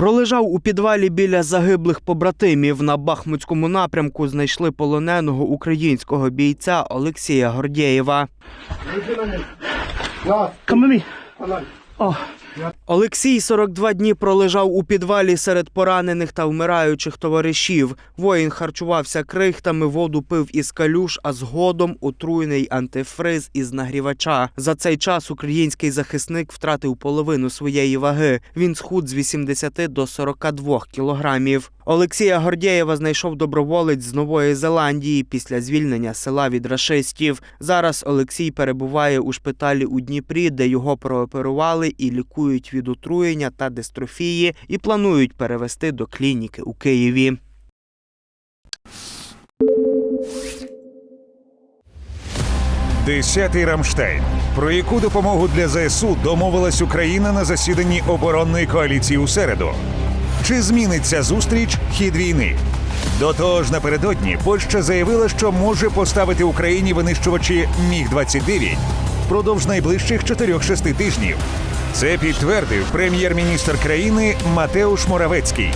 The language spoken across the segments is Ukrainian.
Пролежав у підвалі біля загиблих побратимів. На Бахмутському напрямку знайшли полоненого українського бійця Олексія Гордєєва. Oh, Олексій 42 дні пролежав у підвалі серед поранених та вмираючих товаришів. Воїн харчувався крихтами, воду пив із калюш, а згодом отруйний антифриз із нагрівача. За цей час український захисник втратив половину своєї ваги. Він схуд з 80 до 42 кілограмів. Олексія Гордєєва знайшов доброволець з Нової Зеландії після звільнення села від рашистів. Зараз Олексій перебуває у шпиталі у Дніпрі, де його прооперували і лікують від отруєння та дистрофії, і планують перевести до клініки у Києві. Десятий Рамштайн. Про яку допомогу для ЗСУ домовилась Україна на засіданні оборонної коаліції у середу? Чи зміниться зустріч хід війни? До того ж, напередодні Польща заявила, що може поставити Україні винищувачі Міг 29 впродовж найближчих 4-6 тижнів. Це підтвердив прем'єр-міністр країни Матеуш Моравецький.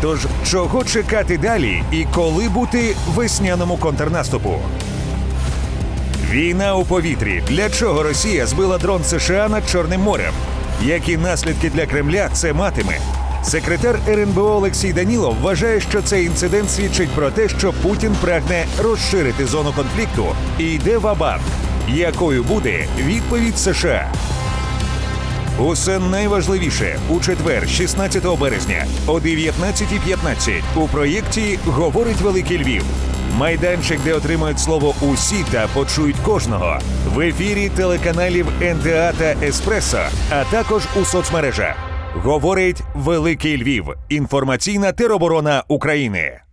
Тож чого чекати далі і коли бути весняному контрнаступу? Війна у повітрі. Для чого Росія збила дрон США над Чорним морем? Які наслідки для Кремля це матиме? Секретар РНБО Олексій Данілов вважає, що цей інцидент свідчить про те, що Путін прагне розширити зону конфлікту і йде в абанк. Якою буде відповідь США? Усе найважливіше у четвер, 16 березня о 19.15 у проєкті Говорить Великий Львів. Майданчик, де отримають слово усі та почують кожного в ефірі телеканалів НТА та Еспресо, а також у соцмережах. Говорить Великий Львів. Інформаційна тероборона України.